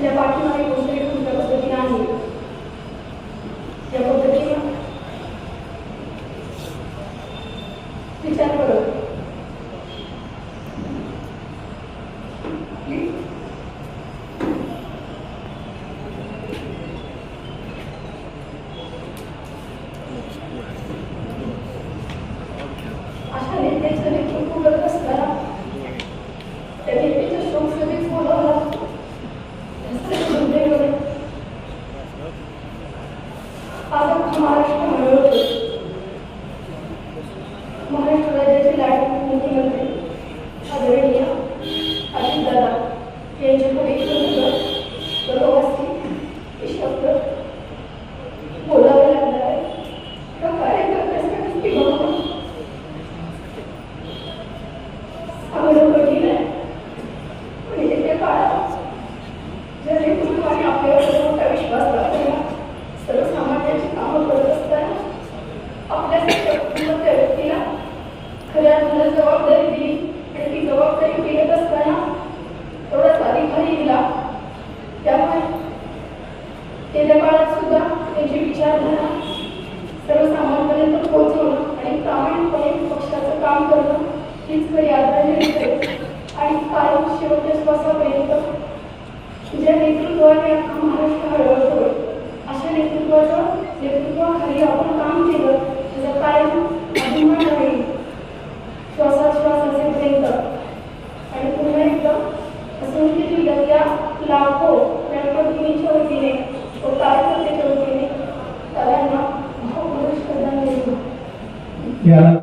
त्या पाठीमागे कोणतरी तुमच्या पद्धतीने नाही या पद्धतीने विचार करत. मुख्यमंत्री आदरणीय अजितदादा यांच्या पुढे जबाबदारी दिली आणि ती जबाबदारी पेलत असताना दिला त्यामुळे गेल्या काळात सुद्धा त्यांची विचारधारा सर्वसामान्यांपर्यंत पोहोचवणं आणि प्रामाणिकपणे पक्षाचं काम करणं हीच खरी आणि कायम शेवटच्या असंख्य जिल्ह्यातल्या लाखो जनप्रतिनिधीच्या वतीने व कार्यकर्त्याच्या वतीने त्याला भावपूर्ण श्रद्धांजली या